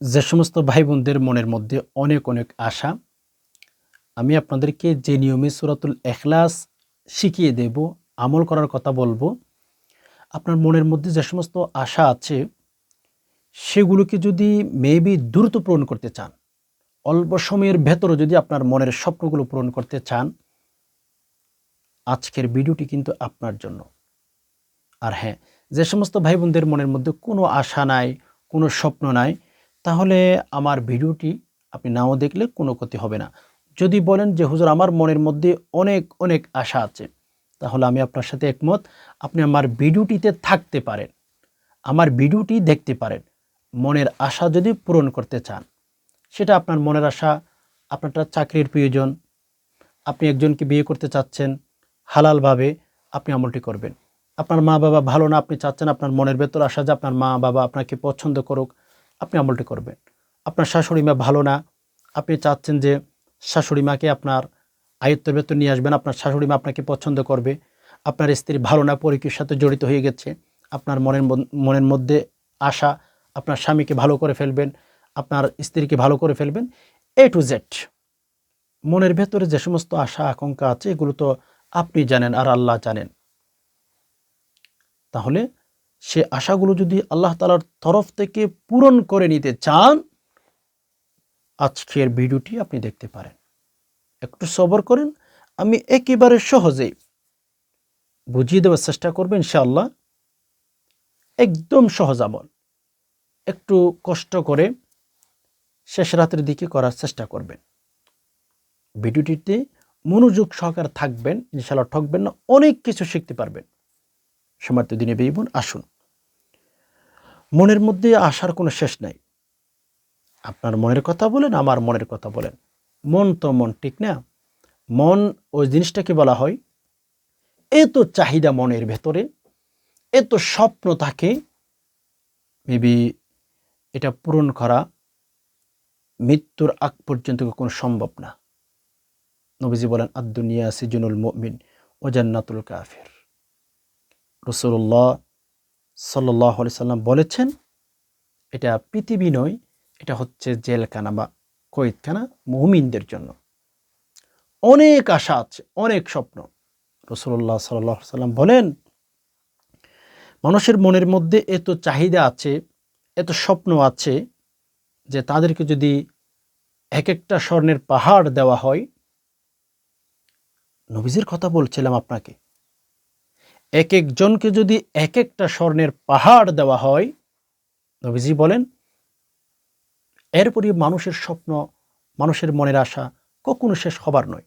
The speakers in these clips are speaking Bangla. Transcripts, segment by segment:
যে সমস্ত ভাই বোনদের মনের মধ্যে অনেক অনেক আশা, আমি আপনাদেরকে যে নিয়মে সুরাতুল এখলাস শিখিয়ে দেব, আমল করার কথা বলব, আপনার মনের মধ্যে যে সমস্ত আশা আছে, সেগুলোকে যদি মেবি দ্রুত পূরণ করতে চান, অল্প সময়ের ভেতরে যদি আপনার মনের স্বপ্নগুলো পূরণ করতে চান, আজকের ভিডিওটি কিন্তু আপনার জন্য। আর হ্যাঁ যে সমস্ত ভাই বোনদের মনের মধ্যে কোনো আশা নাই, কোনো স্বপ্ন নাই তাহলে আমার ভিডিওটি আপনি নাও দেখলে কোনো ক্ষতি হবে না। যদি বলেন যে, হুজুর, আমার মনের মধ্যে অনেক অনেক আশা আছে। তাহলে আমি আপনার সাথে একমত, আপনি আমার ভিডিওটিতে থাকতে পারেন। আমার ভিডিওটি দেখতে পারেন। মনের আশা যদি পূরণ করতে চান, সেটা আপনার মনের আশা আপনার একটা চাকরির প্রয়োজন, আপনি একজনকে বিয়ে করতে চাচ্ছেন, হালালভাবে আপনি আমলটি করবেন। আপনার মা বাবা ভালো না, আপনি চাচ্ছেন আপনার মনের ভেতর আসা যে, আপনার মা বাবা আপনাকে পছন্দ করুক আপনি আমলটি করবেন। আপনার শাশুড়ি মা ভালো না, আপনি চাচ্ছেন যে শাশুড়ি মাকে আপনার আয়ত্তের ভেতর নিয়ে আসবেন, আপনার শাশুড়ি মা আপনাকে পছন্দ করবে, আপনার স্ত্রী ভালো না পরীক্ষার সাথে জড়িত হয়ে গেছে, আপনার মনের মন- মনের মধ্যে আশা আপনার স্বামীকে ভালো করে ফেলবেন, আপনার স্ত্রীকে ভালো করে ফেলবেন এ টু জেড মনের ভেতরে যে সমস্ত আশা, আকাঙ্ক্ষা আছে, এগুলো তো আপনি জানেন আর আল্লাহ জানেন। তাহলে সে আশাগুলো যদি আল্লাহ তালার তরফ থেকে পূরণ করে নিতে চান, আজকের ভিডিওটি আপনি দেখতে পারেন। একটু সবর করেন, আমি একেবারে সহজেই বুঝিয়ে দেওয়ার চেষ্টা করবেন ইনশাআল্লাহ। একদম সহজ আমল। একটু কষ্ট করে শেষ রাতের দিকে করার চেষ্টা করবেন। ভিডিওটিতে মনোযোগ সহকারে থাকবেন, ইনশাআল্লাহ ঠকবেন না, অনেক কিছু শিখতে পারবেন। সমার্থ দিনে বেইবুন আসুন। মনের মধ্যে আসার কোনো শেষ নাই। আপনার মনের কথা বলেন, আমার মনের কথা বলেন। মন তো মন, ঠিক না? মন ওই জিনিসটাকে বলা হয়, এত চাহিদা মনের ভেতরে, এত স্বপ্ন থাকে, মেবি এটা পূরণ করা মৃত্যুর আগ পর্যন্ত কোনো সম্ভব না। নবীজি বলেন আদুনিয়া সিজনুল মুমিন ও জান্নাতুল কাফির। রসুল্লাহ সাল্লাহ সাল্লাম বলেছেন, এটা পৃথিবী নয়, এটা হচ্ছে জেলখানা বা কয়েদখানা মুমিনদের জন্য। অনেক আশা আছে, অনেক স্বপ্ন। রসুল্লাহ সাল্লাহ সাল্লাম বলেন, মানুষের মনের মধ্যে এত চাহিদা আছে, এত স্বপ্ন আছে যে তাদেরকে যদি এক একটা স্বর্ণের পাহাড় দেওয়া হয়, নবীজির কথা বলছিলাম আপনাকে এক একজনকে যদি এক একটা স্বর্ণের পাহাড় দেওয়া হয়, নবীজি বলেন, এরপরই মানুষের স্বপ্ন, মানুষের মনের আশা কখনো শেষ হবার নয়।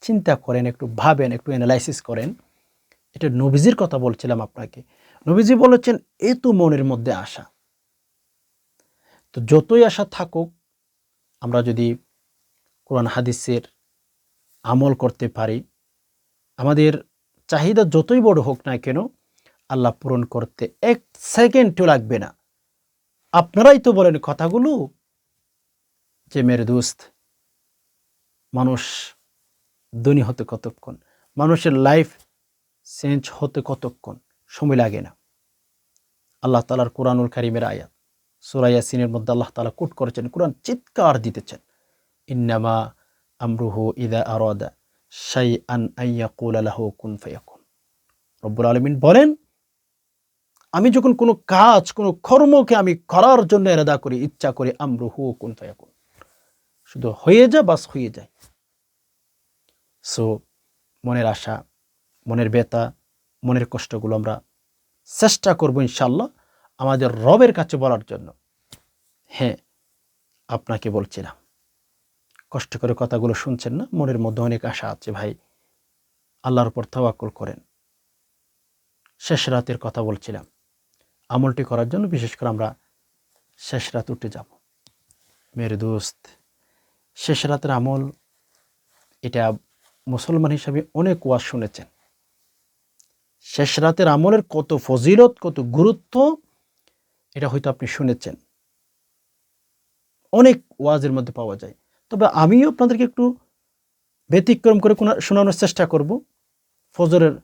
চিন্তা করেন, একটু ভাবেন, একটু অ্যানালাইসিস করেন। এটা নবীজির কথা বলছিলাম আপনাকে। নবীজি বলেছেন, এ তো মনের মধ্যে আশা। তো যতই আশা থাকুক, আমরা যদি কোরআন হাদিসের আমল করতে পারি চাহিদা যতই বড় হোক না কেন, আল্লাহ পূরণ করতে এক সেকেন্ডও লাগবে না। আপনারাই তো বলেন কথাগুলো, যে মেরে দোস্ত, মানুষ ধনী হতে কতক্ষণ? মানুষের লাইফ চেঞ্জ হতে কতক্ষণ? সময় লাগে না। আল্লাহ তালার কোরআনুল কারিমের আয়াত সুরাইয়া সিনের মধ্যে আল্লাহ তালা কুট করেছেন, কোরআন চিৎকার দিতেছেন। ইন্নামা আমরুহু ইদা আরদা। শাই আন আইয়াকুল আলাহ কুন ফায়াকুন। রব্বুল আলমিন বলেন, আমি যখন কোনো কাজ, কোনো কর্মকে আমি করার জন্য এরাদা করি, ইচ্ছা করি আমরু হু কুন ফায়াকুন। শুধু হয়ে যা, বাস হয়ে যায়। সো মনের আশা, মনের বেতা মনের কষ্টগুলো আমরা চেষ্টা করব ইনশাল্লাহ আমাদের রবের কাছে বলার জন্য। হ্যাঁ আপনাকে বলছিলাম। কষ্ট করে কথাগুলো শুনছেন না? মনের মধ্যে অনেক আশা আছে ভাই। আল্লাহর উপর তাওয়াক্কুল করেন। শেষ রাতের কথা বলছিলাম। আমলটি করার জন্য বিশেষ করে আমরা শেষ রাত উঠে যাব। মেরে দোস্ত, শেষ রাতের আমল, এটা মুসলমান হিসাবে অনেক ওয়াজ শুনেছেন। শেষ রাতের আমলের কত ফজিলত, কত গুরুত্ব, এটা হয়তো আপনি শুনেছেন। অনেক ওয়াজের মধ্যে পাওয়া যায়। তবে আমিও আপনাদেরকে একটু ব্যতিক্রম করে শোনানোর চেষ্টা করব। ফজরের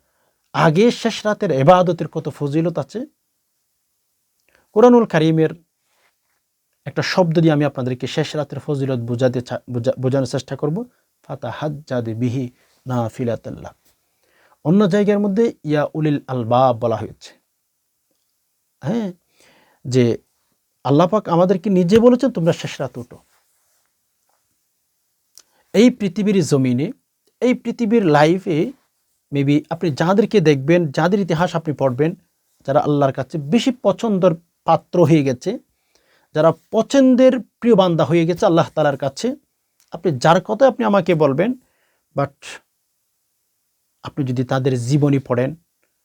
আগে, শেষ রাতের এবাদতের কত ফজিলত আছে? কোরআনুল কারিমের একটা শব্দ দিয়ে আমি আপনাদেরকে শেষ রাতের ফজিলত বোঝাতে বোঝানোর চেষ্টা করব। ফাতা হাজ্জাদে বিহি না ফিলাতাল্লাহ অন্য জায়গার মধ্যে ইয়া উলিল আলবাব বলা হয়েছে। হ্যাঁ যে আল্লাপাক আমাদেরকে নিজে বলেছেন, তোমরা শেষ রাত উঠো। এই পৃথিবীর জমিনে, এই পৃথিবীর লাইফে মেবি আপনি যাদেরকে দেখবেন, যাদের ইতিহাস আপনি পড়বেন, যারা আল্লাহর কাছে বেশি পছন্দের পাত্র হয়ে গেছে, যারা পছন্দের প্রিয় বান্দা হয়ে গেছে আল্লাহ তালার কাছে, আপনি যার কথা আপনি আমাকে বলবেন বাট আপনি যদি তাদের জীবনী পড়েন,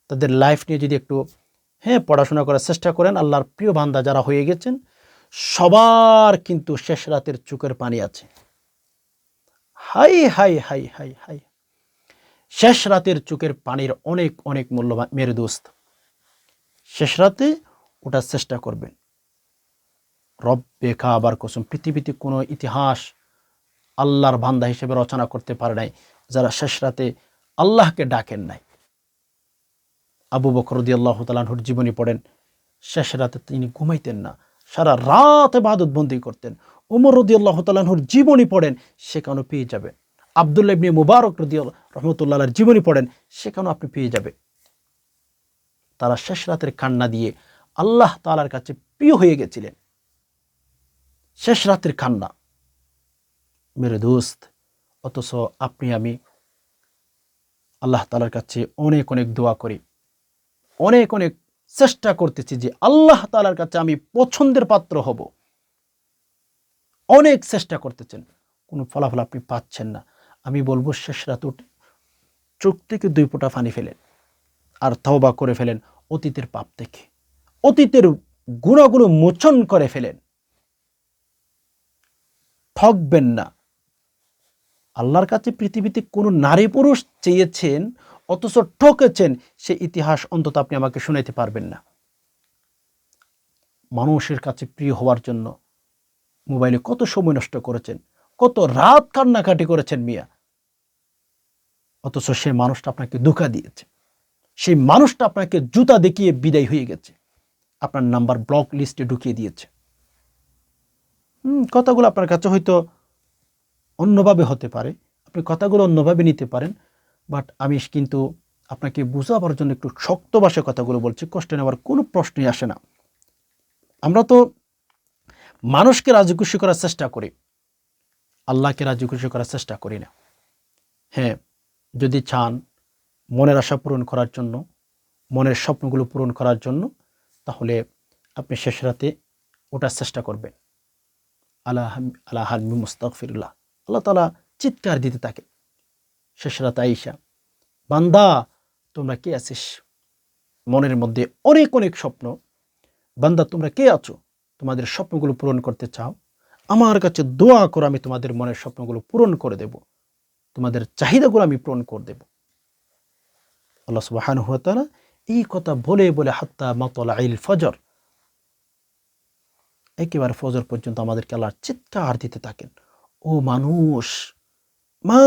তাদের লাইফ নিয়ে যদি একটু হ্যাঁ পড়াশোনা করার চেষ্টা করেন, আল্লাহর প্রিয় বান্দা যারা হয়ে গেছেন, সবার কিন্তু শেষ রাতের চোখের পানি আছে। Hi hi hi hi hi. শেষ রাতের চোখের পানির অনেক অনেক মূল্যবান। মেরে দোস্ত, শেষ রাতে ওটার চেষ্টা করবেন। রব্বে আবার কসম, পৃথিবীতে কোনো ইতিহাস আল্লাহর বান্দা হিসেবে রচনা করতে পারে নাই, যারা শেষ রাতে আল্লাহকে ডাকেন নাই। আবু বকর রদি আল্লাহ তালাহুর জীবনী পড়েন, শেষ রাতে তিনি ঘুমাইতেন না, সারা রাত বাদত বন্দি করতেন। উমর রদি আল্লাহ তালাহুর জীবনী পড়েন, সেখানেও পেয়ে যাবেন। আবদুল্লাহ ইবনে মুবারক রদি রহমতুল্লাহর জীবনী পড়েন, সেখানেও আপনি পেয়ে যাবে তারা শেষ রাতের কান্না দিয়ে আল্লাহ তালার কাছে প্রিয় হয়ে গেছিলেন। শেষ রাতের কান্না, মেরে দোস্ত, অথচ আপনি, আমি আল্লাহ তালার কাছে অনেক অনেক দোয়া করি। অনেক অনেক চেষ্টা করতেছি যে আল্লাহ তালার কাছে আমি পছন্দের পাত্র হব। অনেক চেষ্টা করতেছেন। কোনো ফলাফল আপনি পাচ্ছেন না। আমি বলব শেষ রাত উঠে, চোখ থেকে দুই ফোঁটা পানি ফেলেন আর তওবা করে ফেলেন অতীতের পাপ থেকে অতীতের গুণাগুলো মোচন করে ফেলেন। ঠকবেন না। আল্লাহর কাছে পৃথিবীতে কোনো নারী পুরুষ চেয়েছেন, অথচ ঠকেছেন, সে ইতিহাস অন্তত আপনি আমাকে শুনাইতে পারবেন না। মানুষের কাছে প্রিয় হওয়ার জন্য মোবাইলে কত সময় নষ্ট করেছেন? কত রাত কান্নাকাটি করেছেন মিয়া? অথচ সে মানুষটা আপনাকে ধোকা দিয়েছে। সেই মানুষটা আপনাকে জুতা দেখিয়ে বিদায় হয়ে গেছে। আপনার নাম্বার ব্লক লিস্টে ঢুকিয়ে দিয়েছে। হুম, কথাগুলো আপনার কাছে হয়তো অন্যভাবে হতে পারে। আপনি কথাগুলো অন্যভাবে নিতে পারেন। বাট আমি কিন্তু আপনাকে বোঝাবার জন্য একটু শক্ত ভাষায় কথাগুলো বলছি। কষ্ট নেওয়ার কোনো প্রশ্নই আসে না। আমরা তো মানুষকে রাজি খুশি করার চেষ্টা করি। আল্লাহকে রাজি খুশি করার চেষ্টা করি না। হ্যাঁ যদি চান মনের আশা পূরণ করার জন্য, মনের স্বপ্নগুলো পূরণ করার জন্য, তাহলে আপনি শেষ রাতে ওটার চেষ্টা করবেন। আল্লাহ আল্লাহ হালমি মুস্তাকফিরুল্লাহ আল্লাহ তালা চিৎকার দিতে থাকে। শেষ রাতে আইসা বান্দা, তোমরা কে আছিস? মনের মধ্যে অনেক অনেক স্বপ্ন। বান্দা, তোমরা কে আছো? তোমাদের স্বপ্নগুলো পূরণ করতে চাও, আমার কাছে দোয়া করো, আমি তোমাদের মনের স্বপ্নগুলো পূরণ করে দেব। তোমাদের চাহিদাগুলো আমি পূরণ করে দেব। আল্লাহ সুবাহান হুয়া তাআলা এই কথা বলে বলে, হাত্তা মাতলা আইল ফজর, একেবারে ফজর পর্যন্ত আমাদেরকে আল্লাহর চিৎকার দিতে থাকেন। ও মানুষ, মা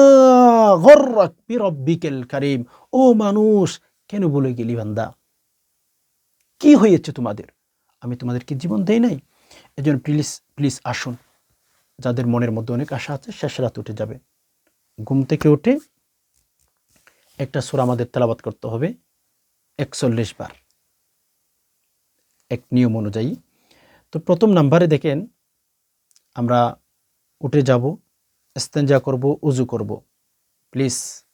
কারিম, ও মানুষ, কেন বলে গেলি বান্দা? কি হয়েছে তোমাদের? আমি তোমাদেরকে জীবন দেই নাই। এজন্য প্লিজ প্লিজ আসুন। যাদের মনের মধ্যে অনেক আশা আছে, শেষ রাত উঠে যাবে। ঘুম থেকে উঠে একটা সুর আমাদের তেলাবাত করতে হবে, একচল্লিশ বার। এক নিয়ম অনুযায়ী। তো প্রথম নাম্বারে দেখেন, আমরা উঠে যাব স্তেঞ্জা করব, উজু করব। প্লিজ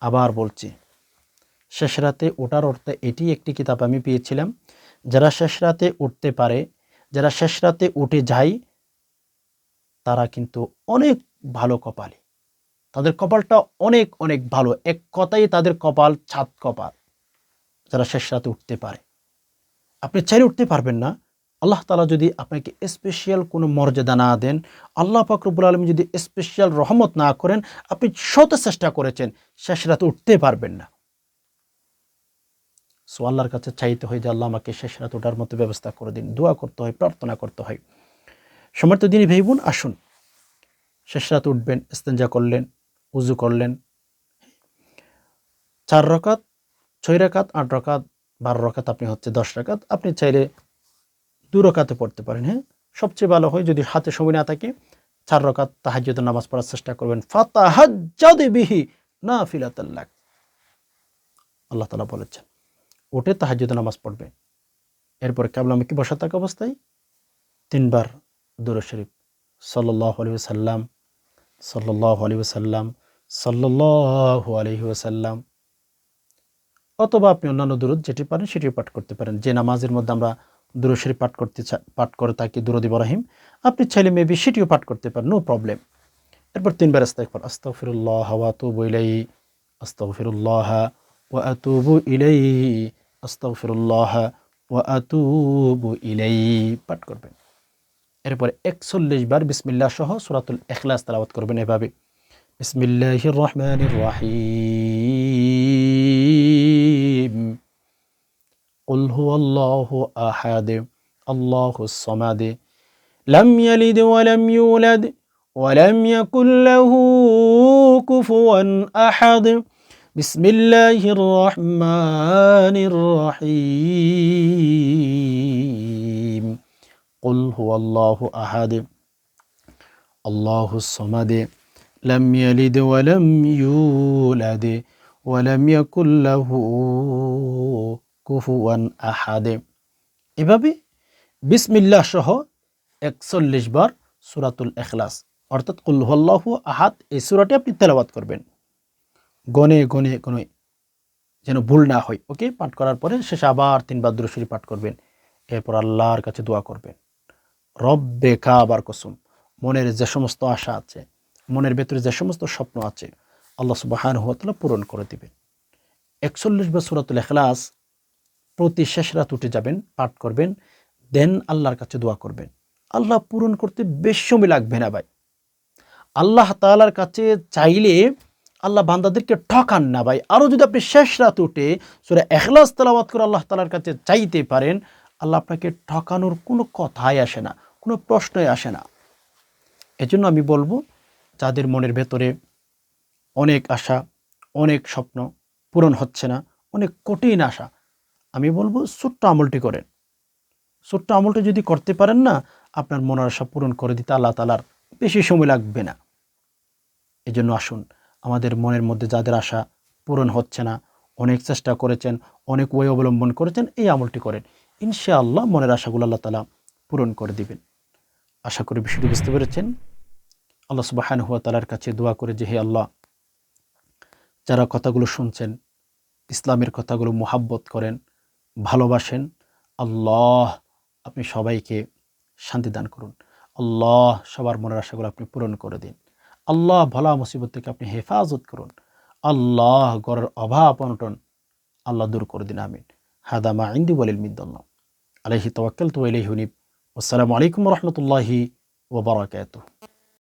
আবার বলছি। শেষ রাতে ওঠার অর্থে এটি একটি কিতাব আমি পেয়েছিলাম। যারা শেষ রাতে উঠতে পারে, যারা শেষ রাতে উঠে যায়, তারা কিন্তু অনেক ভালো কপালে। তাদের কপালটা অনেক অনেক ভালো। এক কথাই তাদের কপাল ছাদ কপাল, যারা শেষ রাতে উঠতে পারে। আপনি চাইলে উঠতে পারবেন না। আল্লাহ তালা যদি আপনাকে স্পেশাল কোনো মর্যাদা না দেন, আল্লাহ ফাকরবুল আলম যদি স্পেশাল রহমত না করেন, আপনি শত চেষ্টা করেছেন, শেষ রাতে উঠতে পারবেন না। সো আল্লাহর কাছে চাইতে হয় যে আল্লাহ আমাকে শেষ রাত ওঠার মতো ব্যবস্থা করে দিন। দোয়া করতে হয়, প্রার্থনা করতে হয়। সমর্থ দিনই ভাইবোন, আসুন। শেষ রাত উঠবেন, ইস্তেঞ্জা করলেন, উজু করলেন। চার রকাত, ছয় রাকাত, আট রকাত, বারো রকাত আপনি হচ্ছে দশ রাকাত। আপনি চাইলে দু রকাতে পড়তে পারেন হ্যাঁ? সবচেয়ে ভালো হয় যদি হাতে সময় না থাকে, চার রকাত তাহাজ্জুদের নামাজ পড়ার চেষ্টা করবেন। ফাতাহাজ্জাদে বিহি না ফিলাতাল্লাহ আল্লাহ তালা বলেছেন। ওঠে তাহাজ্জুদের নামাজ পড়বে। এরপরে কেবলামুখী বসা থাকা অবস্থায় তিনবার দুরু শরীফ সাল্লাহ সাল্লাম সাল্লাহ সাল্লাম সাল্লাহ অথবা আপনি অন্যান্য দূরত যেটি পারেন সেটি পাঠ করতে পারেন। যে নামাজের মধ্যে আমরা দুরুশরী পাঠ করতে পাঠ করে থাকি, দুরদ ইব্রাহিম, আপনি চাইলে মেবি সেটিও পাঠ করতে পারেন নো প্রবলেম এরপর তিনবার আস্তাগফার আস্তাগফিরুল্লাহ ওয়া আতুবু ইলাইহি, আস্তাগফিরুল্লাহ ওয়া আতুবু ইলাইহি আস্তাগফিরুল্লাহ ওয়া আতুবু ইলাইহি পাঠ করবেন এরপর একচল্লিশ বার বিসমিল্লাহ সহ সূরাতুল ইখলাস তেলাওয়াত করবেন এভাবে বিসমিল্লাহির রহমানির রহিম قل هو الله أحد الله الصمد لم يلد ولم يولد ولم يكن له كفوا أحد بسم الله الرحمن الرحيم قل هو الله أحد الله الصمد لم يلد ولم يولد ولم يكن له কুফুয়ান আহাদে এভাবে বিসমিল্লাহ সহ একচল্লিশ বার সুরাতুল এখলাস অর্থাৎ কুল্লাহ আহাদ এই সুরাটি আপনি তেলাবাত করবেন গনে গনে গনে যেন ভুল না হয়। ওকে? পাঠ করার পরে শেষে আবার তিনবার দুরুশরী পাঠ করবেন। এরপর আল্লাহর কাছে দোয়া করবেন। রব রব্বে কাবার কসুম, মনের যে সমস্ত আশা আছে, মনের ভেতরে যে সমস্ত স্বপ্ন আছে, আল্লাহ সুবাহান হুয়াতলা পূরণ করে দিবেন। একচল্লিশ বার সুরাতুল এখলাস প্রতি শেষ রাত উঠে যাবেন, পাঠ করবেন, দেন আল্লাহর কাছে দোয়া করবেন। আল্লাহ পূরণ করতে বেশ সময় লাগবে না ভাই। আল্লাহ তালার কাছে চাইলে আল্লাহ বান্দাদেরকে ঠকান না ভাই। আরও যদি আপনি শেষ রাত উঠে সুরা এখলাস তালাবাত করে আল্লাহ তালার কাছে চাইতে পারেন, আল্লাহ আপনাকে ঠকানোর কোনো কথাই আসে না, কোনো প্রশ্নই আসে না। এজন্য আমি বলব, যাদের মনের ভেতরে অনেক আশা, অনেক স্বপ্ন পূরণ হচ্ছে না, অনেক কঠিন আশা, আমি বলব ছোট্ট আমলটি করেন। ছোট্ট আমলটি যদি করতে পারেন না, আপনার মনের আশা পূরণ করে দিতে আল্লাহ তালার বেশি সময় লাগবে না। এজন্য আসুন আমাদের মনের মধ্যে যাদের আশা পূরণ হচ্ছে না, অনেক চেষ্টা করেছেন, অনেক ওয়ে অবলম্বন করেছেন, এই আমলটি করেন। ইনশাআল্লাহ মনের আশাগুলো আল্লাহ তালা পূরণ করে দিবেন। আশা করি বিষয়টি বুঝতে পেরেছেন। আল্লাহ সুবাহান হুয়া তালার কাছে দোয়া করে যে, হে আল্লাহ, যারা কথাগুলো শুনছেন, ইসলামের কথাগুলো মোহাব্বত করেন, ভালোবাসেন, আল্লাহ আপনি সবাইকে শান্তি দান করুন। আল্লাহ সবার মনের আশাগুলো আপনি পূরণ করে দিন। আল্লাহ ভলা মুসিবত থেকে আপনি হেফাজত করুন। আল্লাহ গড়ের অভাব অনটন আল্লাহ দূর করে দিন, আমিন। হাদামা ইন্দি বলিল মিদ্দাল্লাহ। আলহি তওয়াক্কাল তো আলহি হুনিব আসসালামু আলাইকুম রহমতুল্লাহি ওবরাকাতুহ